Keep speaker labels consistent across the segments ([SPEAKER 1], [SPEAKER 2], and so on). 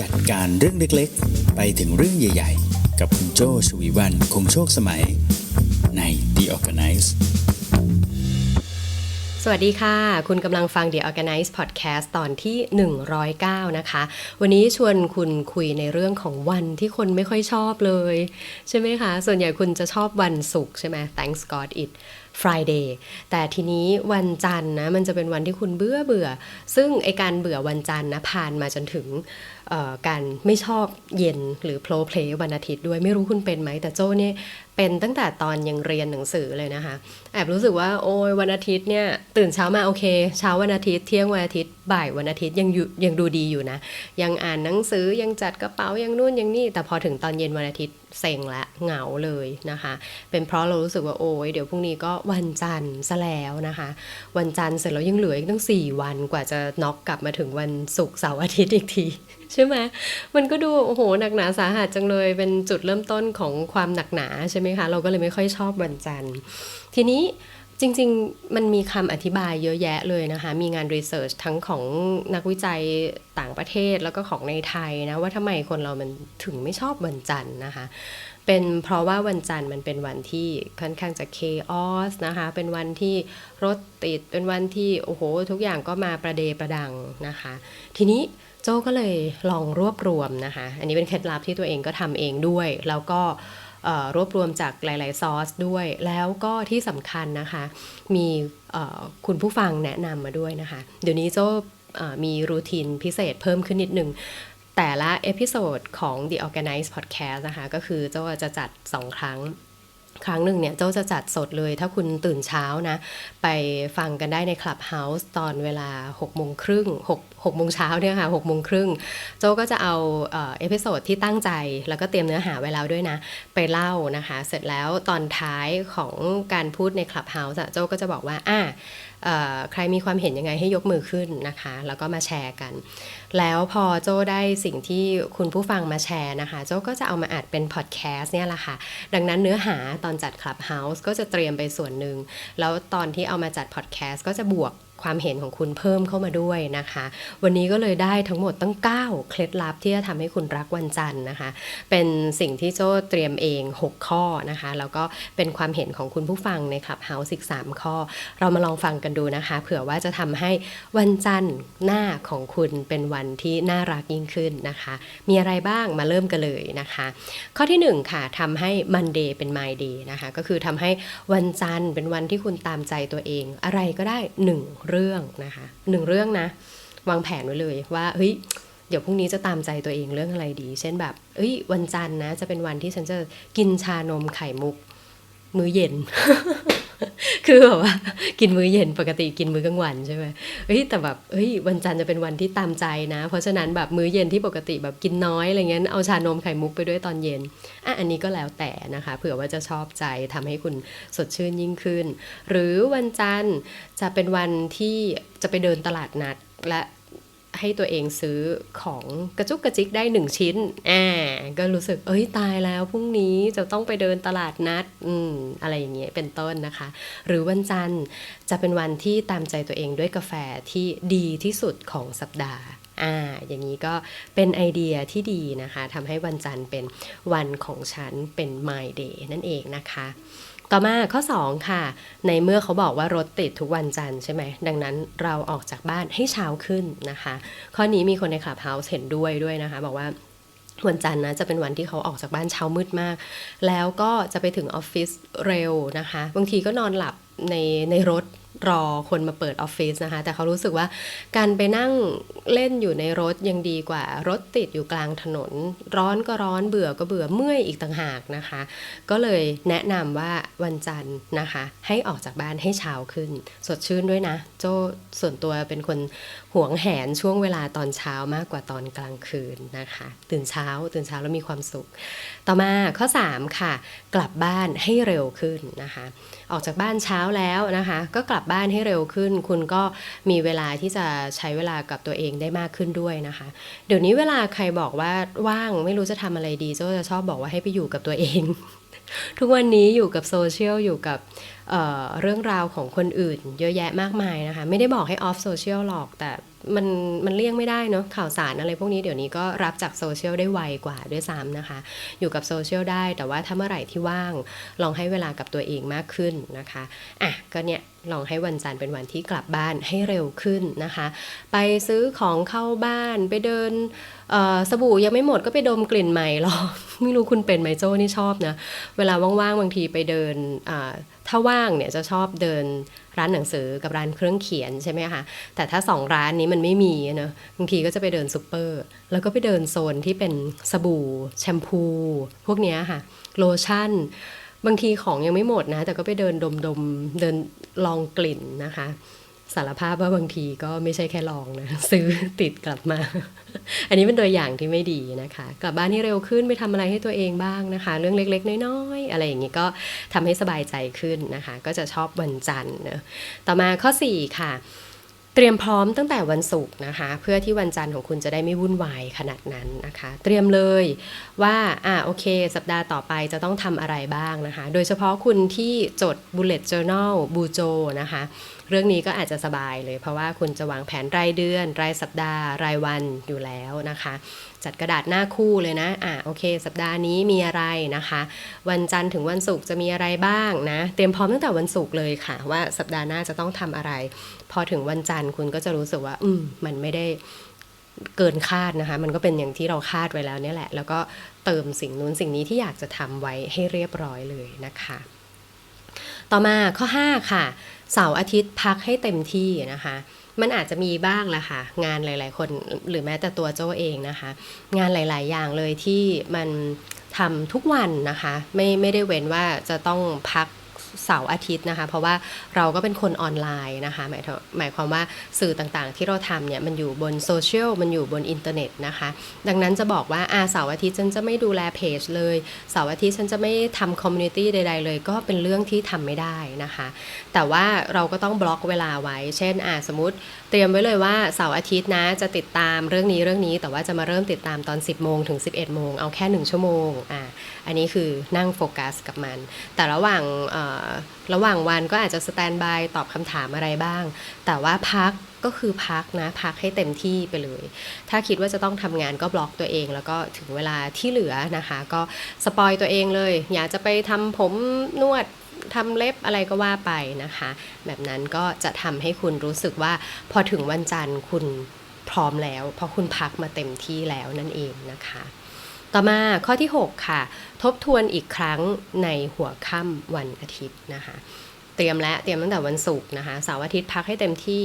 [SPEAKER 1] จัดการเรื่องเล็กๆ ไปถึงเรื่องใหญ่ๆ กับคุณโจชวีวันคงโชคสมัย ใน The Organize
[SPEAKER 2] สวัสดีค่ะ คุณกำลังฟัง The Organize Podcast ตอนที่ 109 นะคะ วันนี้ชวนคุณคุยในเรื่องของวันที่คนไม่ค่อยชอบเลย ใช่ไหมคะ ส่วนใหญ่คุณจะชอบวันศุกร์ใช่ไหม Thanks God it Friday แต่ทีนี้วันจันทร์นะมันจะเป็นวันที่คุณเบื่อเบื่อ ซึ่งไอการเบื่อวันจันทร์นะผ่านมาจนถึง การไม่ชอบเย็นหรือโพลเพลวันอาทิตย์ด้วยไม่รู้คุณเป็นไหมแต่โจ้เนี่ย เป็นตั้งแต่ตอนยังเรียนหนังสือเลยนะคะ แอบรู้สึกว่าโอ้ยวันอาทิตย์เนี่ยตื่นเช้ามาโอเค เช้าวันอาทิตย์เที่ยงวันอาทิตย์บ่ายวันอาทิตย์ยังยังดูดีอยู่นะ ยังอ่านหนังสือยังจัดกระเป๋ายังนู่นยังนี่ แต่พอถึงตอนเย็นวันอาทิตย์เซ็งละเหงาเลยนะคะ เป็นเพราะเรารู้สึกว่าโอ้ยเดี๋ยวพรุ่งนี้ก็วันจันทร์ซะแล้วนะคะ วันจันทร์เสร็จแล้วยังเหลืออีกตั้ง 4 วันกว่าจะน็อกกลับมาถึงวันศุกร์เสาร์อาทิตย์อีกทีใช่ไหมมันก็ดูโอ้โหหนักหนาสาหัสจังเลยเป็นจุดเริ่มต้นของความหนักหนาใช่ไหมคะ เราก็เลยไม่ค่อยชอบวันจันทร์ ทีนี้จริง ๆ มันมีคำอธิบายเยอะแยะเลยนะคะ มีงานรีเสิร์ชทั้งของนักวิจัยต่างประเทศแล้วก็ของในไทยนะ ว่าทำไมคนเรามันถึงไม่ชอบวันจันทร์นะคะ เป็นเพราะว่าวันจันทร์มันเป็นวันที่ค่อนข้างจะเคออสนะคะ เป็นวันที่รถติด เป็นวันที่โอ้โห ทุกอย่างก็มาประเดประดังนะคะ ทีนี้โจ้ก็เลยลองรวบรวมนะคะ อันนี้เป็นเคล็ดลับที่ตัวเองก็ทำเองด้วย แล้วก็ รวบรวมจากหลาย ๆ ซอสด้วย แล้วก็ที่สำคัญนะคะ มีคุณผู้ฟังแนะนำมาด้วยนะคะ เดี๋ยวนี้โจ้มีรูทีนพิเศษเพิ่มขึ้นนิดนึงแต่ละเอพิโซดของ The Organize Podcast นะคะ ก็คือเจ้าจะจัด 2 ครั้ง ครั้งหนึ่งเนี่ยเจ้าจะจัดสดเลย ถ้าคุณตื่นเช้านะ ไปฟังกันได้ในคลับเฮาส์ตอนเวลา6โมงครึ่ง6 6โมงเช้าเนี่ยค่ะ6โมงครึ่งโจ้ก็จะเอาเอพิโซดที่ตั้งใจแล้วก็เตรียมเนื้อหาไว้แล้วด้วยนะ ไปเล่านะคะ เสร็จแล้วตอนท้ายของการพูดในคลับเฮาส์อะโจ้ก็จะบอกว่าอ่าใครมีความเห็นยังไงให้ยกมือขึ้นนะคะ แล้วก็มาแชร์กัน แล้วพอโจ้ได้สิ่งที่คุณผู้ฟังมาแชร์นะคะ โจ้ก็จะเอามาอัดเป็นพอดแคสต์เนี่ยแหละค่ะ ดังนั้นเนื้อหาตอนจัดคลับเฮาส์ก็จะเตรียมไปส่วนหนึ่ง แล้วตอนที่เอามาจัดพอดแคสต์ก็จะบวก ความเห็นของคุณเพิ่มเข้ามาด้วยนะคะ วันนี้ก็เลยได้ทั้งหมดตั้ง 9 เคล็ดลับที่จะทำให้คุณรักวันจันทร์นะคะ เป็นสิ่งที่โจ้เตรียมเอง 6 ข้อนะคะ แล้วก็เป็นความเห็นของคุณผู้ฟังใน Clubhouse อีก3ข้อ เรามาลองฟังกันดูนะคะ เผื่อว่าจะทำให้วันจันทร์หน้าของคุณเป็นวันที่น่ารักยิ่งขึ้นนะคะ มีอะไรบ้างมาเริ่มกันเลยนะคะ ข้อที่ 1 ค่ะทำให้ Monday เป็น My Day นะคะ ก็คือทำให้วันจันทร์เป็นวันที่คุณตามใจตัวเอง อะไรก็ได้ 1เรื่องนะคะหนึ่งเรื่องนะ วางแผนไว้เลยว่าเฮ้ยเดี๋ยวพรุ่งนี้จะตามใจตัวเองเรื่องอะไรดี เช่นแบบ เอ้ย วันจันทร์นะ จะเป็นวันที่ฉันจะกินชานมไข่มุก มื้อเย็น คือแบบว่ากินมื้อเย็นปกติกินมื้อกลางวันใช่ไหมเฮ้ยแต่แบบเฮ้ยวันจันทร์จะเป็นวันที่ตามใจนะ เพราะฉะนั้นแบบมื้อเย็นที่ปกติแบบกินน้อยอะไรเงี้ยเอาชานมไข่มุกไปด้วยตอนเย็นอะอันนี้ก็แล้วแต่นะคะเผื่อว่าจะชอบใจทำให้คุณสดชื่นยิ่งขึ้น หรือวันจันทร์จะเป็นวันที่จะไปเดินตลาดนัดและ ให้ตัวเองซื้อของกระจุกกระจิกได้หนึ่งชิ้นอ่าก็รู้สึกเอ้ยตายแล้วพรุ่งนี้จะต้องไปเดินตลาดนัดอืมอะไรอย่างเงี้ยเป็นต้นนะคะ หรือวันจันทร์จะเป็นวันที่ตามใจตัวเองด้วยกาแฟที่ดีที่สุดของสัปดาห์อ่าอย่างนี้ก็เป็นไอเดียที่ดีนะคะทำให้วันจันทร์เป็นวันของฉันเป็น my day นั่นเองนะคะ ต่อมาข้อ 2 ค่ะ ในเมื่อเขาบอกว่ารถติดทุกวันจันทร์ใช่ไหม ดังนั้นเราออกจากบ้านให้เช้าขึ้นนะคะ ข้อนี้มีคนในคลับเฮาส์เห็นด้วยด้วยนะคะ บอกว่าวันจันทร์นะจะเป็นวันที่เขาออกจากบ้านเช้ามืดมาก แล้วก็จะไปถึงออฟฟิศเร็วนะคะ บางทีก็นอนหลับในในรถ รอคนมาเปิดออฟฟิศนะคะ แต่เขารู้สึกว่าการไปนั่งเล่นอยู่ในรถยังดีกว่า รถติดอยู่กลางถนน ร้อนก็ร้อนเบื่อก็เบื่อเมื่อยอีกต่างหากนะคะ ก็เลยแนะนำว่าวันจันทร์นะคะ ให้ออกจากบ้านให้เช้าขึ้น สดชื่นด้วยนะ โจส่วนตัวเป็นคนหวงแหนช่วงเวลาตอนเช้ามากกว่าตอนกลางคืนนะคะ ตื่นเช้า ตื่นเช้าแล้วมีความสุข ต่อมาข้อ 3 ค่ะ กลับบ้านให้เร็วขึ้นนะคะ ออกจากบ้านเช้าแล้วนะคะ ก็กลับบ้านให้เร็วขึ้น คุณก็มีเวลาที่จะใช้เวลากับตัวเองได้มากขึ้นด้วยนะคะ เดี๋ยวนี้เวลาใครบอกว่าว่างไม่รู้จะทำอะไรดีโจ้จะชอบบอกว่าให้ไปอยู่กับตัวเอง ทุกวันนี้อยู่กับโซเชียลอยู่กับเเรื่องราวของคนอื่น เยอะแยะมากมายนะคะ ไม่ได้บอกให้ออฟโซเชียลหรอกแต่ มันมันเลี่ยงไม่ได้เนาะข่าวสารอะไรพวกนี้เดี๋ยวนี้ก็รับจากโซเชียลได้ไวกว่าด้วยซ้ำนะคะ อยู่กับโซเชียลได้แต่ว่าถ้าเมื่อไหร่ที่ว่าง ลองให้เวลากับตัวเองมากขึ้นนะคะอะก็เนี่ยลองให้วันจันทร์เป็นวันที่กลับบ้านให้เร็วขึ้นนะคะ ไปซื้อของเข้าบ้านไปเดินสบู่ยังไม่หมดก็ไปดมกลิ่นใหม่หรอกไม่รู้คุณเป็นไหมโจ้นี่ชอบนะ เวลาว่างๆบางทีไปเดิน ถ้าว่างเนี่ยจะชอบเดินร้านหนังสือกับร้านเครื่องเขียนใช่ไหมคะแต่ถ้าสองร้านนี้มันไม่มีเนอะบางทีก็จะไปเดินซูเปอร์ แล้วก็ไปเดินโซนที่เป็นสบู่ แชมพู พวกนี้ค่ะโลชั่น บางทีของยังไม่หมดนะ แต่ก็ไปเดินดมดมๆเดินลองกลิ่นนะคะ สารภาพว่าบางทีก็ไม่ใช่แค่ลองนะ ซื้อติดกลับมา อันนี้เป็นตัวอย่างที่ไม่ดีนะคะ กลับบ้านให้เร็วขึ้นไปทำอะไรให้ตัวเองบ้างนะคะ เรื่องเล็กๆ น้อยๆ อะไรอย่างนี้ก็ทำให้สบายใจขึ้นนะคะ ก็จะชอบวันจันทร์เนะต่อมาข้อ 4 ค่ะ เตรียมพร้อมตั้งแต่วันศุกร์นะคะ เพื่อที่วันจันทร์ของคุณจะได้ไม่วุ่นวายขนาดนั้นนะคะ เตรียมเลยว่าอ่าโอเค สัปดาห์ต่อไปจะต้องทำอะไรบ้างนะคะ โดยเฉพาะคุณที่จด bullet journal บูโจนะคะ เรื่องนี้ก็อาจจะสบายเลย เพราะว่าคุณจะวางแผนรายเดือน รายสัปดาห์ รายวันอยู่แล้วนะคะ จัดกระดาษหน้าคู่เลยนะ อ่าโอเค สัปดาห์นี้มีอะไรนะคะ วันจันทร์ถึงวันศุกร์จะมีอะไรบ้างนะ เตรียมพร้อมตั้งแต่วันศุกร์เลยค่ะ ว่าสัปดาห์หน้าจะต้องทำอะไร พอถึงวันจันทร์คุณก็จะรู้สึกว่า อืม มันไม่ได้เกินคาดนะคะ มันก็เป็นอย่างที่เราคาดไว้แล้วเนี่ยแหละ แล้วก็เติมสิ่งนู้นสิ่งนี้ที่อยากจะทำไว้ให้เรียบร้อยเลยนะคะ ต่อมาข้อ 5 ค่ะ เสาร์อาทิตย์พักให้เต็มที่นะคะ มันอาจจะมีบ้างแหละค่ะ งานหลาย ๆ คนหรือแม้แต่ตัวโจ้เองนะคะ งานหลาย ๆ อย่างเลยที่มันทำทุกวันนะคะ ไม่ไม่ได้เว้นว่าจะต้องพัก เสาร์อาทิตย์นะคะ เพราะว่าเราก็เป็นคนออนไลน์นะคะหมายถึงหมายความว่าสื่อต่างๆ ที่เราทำเนี่ยมันอยู่บนโซเชียลมันอยู่บนอินเทอร์เน็ตนะคะ ดังนั้นจะบอกว่าอาเสาร์อาทิตย์ฉันจะไม่ดูแลเพจเลยเสาร์อาทิตย์ฉันจะไม่ทำคอมมูนิตี้ใด ๆ เลย ก็เป็นเรื่องที่ทำไม่ได้นะคะ แต่ว่าเราก็ต้องบล็อกเวลาไว้ เช่นอ่าสมมติเตรียมไว้เลยว่าเสาร์อาทิตย์นะจะติดตามเรื่องนี้เรื่องนี้ แต่ว่าจะมาเริ่มติดตามตอน 10โมงถึง 11โมงเอาแค่ 1 ชั่วโมงอ่าอันนี้คือนั่งโฟกัสกับมัน แต่ระหว่างเระหว่างวันก็อาจจะสแตนบายตอบคำถามอะไรบ้าง แต่ว่าพักก็คือพักนะพักให้เต็มที่ไปเลย ถ้าคิดว่าจะต้องทำงานก็บล็อกตัวเอง แล้วก็ถึงเวลาที่เหลือนะคะ ก็สปอยตัวเองเลย อยากจะไปทำผมนวดทำเล็บอะไรก็ว่าไปนะคะ แบบนั้นก็จะทำให้คุณรู้สึกว่าพอถึงวันจันทร์คุณพร้อมแล้ว เพราะคุณพักมาเต็มที่แล้วนั่นเองนะคะ ต่อมาข้อที่ 6 ค่ะ ทบทวนอีกครั้งในหัวค่ำวันอาทิตย์นะคะ เตรียมและเตรียมตั้งแต่วันศุกร์นะคะเสาร์อาทิตย์พักให้เต็มที่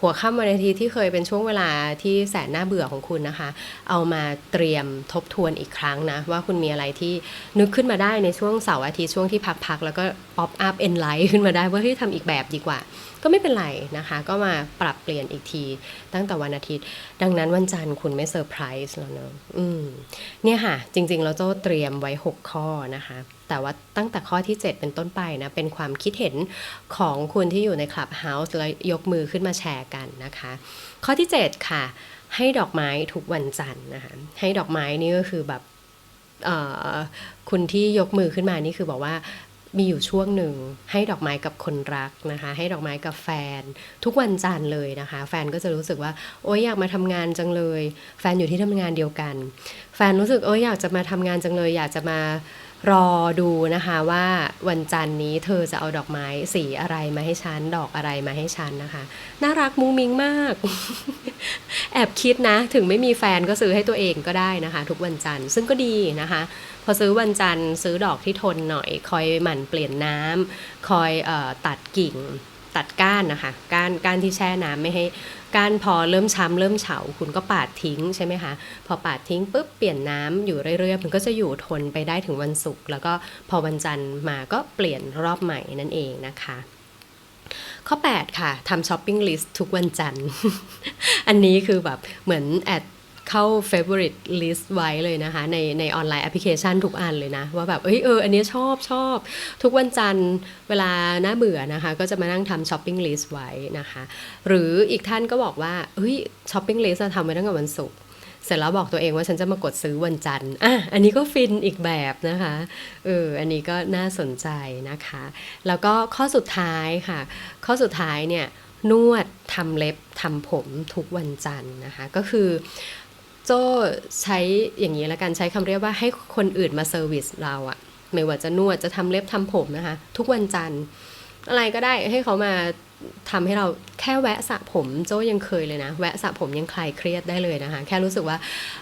[SPEAKER 2] หัวค่ำวันอาทิตย์ที่เคยเป็นช่วงเวลาที่แสนน่าเบื่อของคุณนะคะ เอามาเตรียมทบทวนอีกครั้งนะ ว่าคุณมีอะไรที่นึกขึ้นมาได้ในช่วงเสาร์อาทิตย์ช่วงที่พักๆแล้วก็ป๊อปอัพเอ็นไลท์ขึ้นมาได้ว่าเฮ้ยทำอีกแบบดีกว่า ก็ไม่เป็นไรนะคะ ก็มาปรับเปลี่ยนอีกทีตั้งแต่วันอาทิตย์ ดังนั้นวันจันทร์คุณไม่เซอร์ไพรส์แล้วเนอะอืมเนี่ยค่ะ จริงๆแล้วโจ้เตรียมไว้ 6 ข้อนะคะแต่ว่าตั้งแต่ข้อที่ 7 เป็นต้นไปนะ เป็นความคิดเห็นของคุณที่อยู่ในคลับเฮาส์แล้วยกมือขึ้นมาแชร์กันนะคะ ข้อที่ 7 ค่ะ ให้ดอกไม้ทุกวันจันทร์นะคะ ให้ดอกไม้นี่ก็คือแบบคุณที่ยกมือขึ้นมานี่คือบอกว่ามีอยู่ช่วงหนึ่งให้ดอกไม้กับคนรักนะคะ ให้ดอกไม้กับแฟน ทุกวันจันทร์เลยนะคะ แฟนก็จะรู้สึกว่า โอ๊ยอยากมาทำงานจังเลย แฟนอยู่ที่ทำงานเดียวกัน แฟนรู้สึกโอ๊ยอยากจะมาทำงานจังเลย อยากจะมา รอดูนะคะว่าวันจันทร์นี้เธอจะเอาดอกไม้สีอะไรมาให้ฉัน ดอกอะไรมาให้ฉันนะคะ น่ารักมุ้งมิ้งมาก แอบคิดนะ ถึงไม่มีแฟนก็ซื้อให้ตัวเองก็ได้นะคะ ทุกวันจันทร์ซึ่งก็ดีนะคะ พอซื้อวันจันทร์ซื้อดอกที่ทนหน่อย คอยหมั่นเปลี่ยนน้ำคอยออตัดกิ่ง ตัดก้านนะคะก้านก้านที่แช่น้ำไม่ให้ก้านพอเริ่มช้ำเริ่มเฉาคุณก็ปาดทิ้งใช่ไหมคะพอปาดทิ้งปุ๊บเปลี่ยนน้ำอยู่เรื่อยๆมันก็จะอยู่ทนไปได้ถึงวันศุกร์แล้วก็พอวันจันทร์มาก็เปลี่ยนรอบใหม่นั่นเองนะคะข้อ 8 ค่ะทำช้อปปิ้งลิสต์ทุกวันจันทร์ อันนี้คือแบบเหมือนแอด เข้า favorite list ไว้เลยนะคะ ในในออนไลน์แอปพลิเคชันทุกอันเลยนะ ว่าแบบ เอ้ยเออ อันนี้ชอบชอบ ทุกวันจันทร์เวลาหน่าเบื่อนะคะ ก็จะมานั่งทำช้อปปิ้งลิสต์ไว้นะคะ หรืออีกท่านก็บอกว่า เฮ้ยช้อปปิ้งลิสต์ทำไว้ตั้งแต่วันศุกร์เสร็จแล้วบอกตัวเองว่าฉันจะมากดซื้อวันจันทร์ อะ อันนี้ก็ฟินอีกแบบนะคะ เออ อันนี้ก็น่าสนใจนะคะ แล้วก็ข้อสุดท้ายค่ะ ข้อสุดท้ายเนี่ยนวดทำเล็บทำผมทุกวันจันทร์นะคะ ก็คือ โจ้ใช้อย่างนี้ละกันใช้คำเรียกว่าให้คนอื่นมาเซอร์วิสเราอะไม่ว่าจะนวดจะทำเล็บทำผมนะคะ ทุกวันจันทร์อะไรก็ได้ให้เขามา ทำให้เราแค่แวะสระผมโจ้ยังเคยเลยนะ แวะสระผมยังคลายเครียดได้เลยนะคะ แค่รู้สึกว่า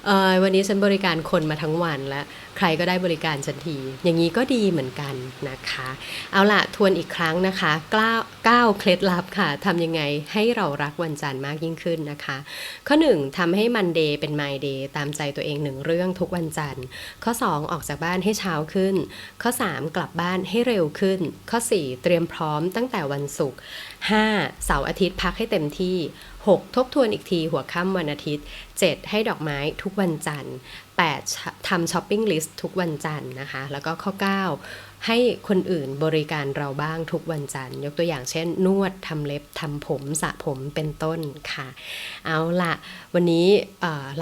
[SPEAKER 2] เออวันนี้ฉันบริการคนมาทั้งวันแล้วใครก็ได้บริการฉันที อย่างนี้ก็ดีเหมือนกันนะคะ เอาล่ะทวนอีกครั้งนะคะเก้าเก้าเคล็ดลับค่ะทำยังไงให้เรารักวันจันทร์มากยิ่งขึ้นนะคะ ข้อ 1ทำให้มันเดย์เป็น my day ตามใจตัวเองหนึ่งเรื่องทุกวันจันทร์ ข้อ 2 ออกจากบ้านให้เช้าขึ้น ข้อ 3 กลับบ้านให้เร็วขึ้น ข้อ 4 เตรียมพร้อมตั้งแต่วันศุกร์ 5. เสาร์อาทิตย์พักให้เต็มที่ 6. ทบทวนอีกทีหัวค่ำวันอาทิตย์ 7. ให้ดอกไม้ทุกวันจันทร์ 8. ทำช้อปปิ้งลิสต์ทุกวันจันทร์นะคะ แล้วก็ข้อ 9 ให้คนอื่นบริการเราบ้างทุกวันจันทร์ยกตัวอย่างเช่น นวดทำเล็บทำผมสระผมเป็นต้นค่ะ เอาละวันนี้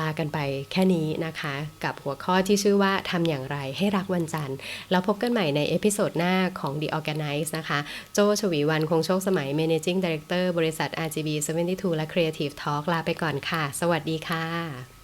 [SPEAKER 2] ลากันไปแค่นี้นะคะ กับหัวข้อที่ชื่อว่าทำอย่างไรให้รักวันจันทร์แล้วพบกันใหม่ในเอพิโซดหน้าของ The Organize นะคะ โจชวีวันคงโชคสมัย Managing Director บริษัท RGB 72 และ Creative Talk ลาไปก่อนค่ะ สวัสดีค่ะ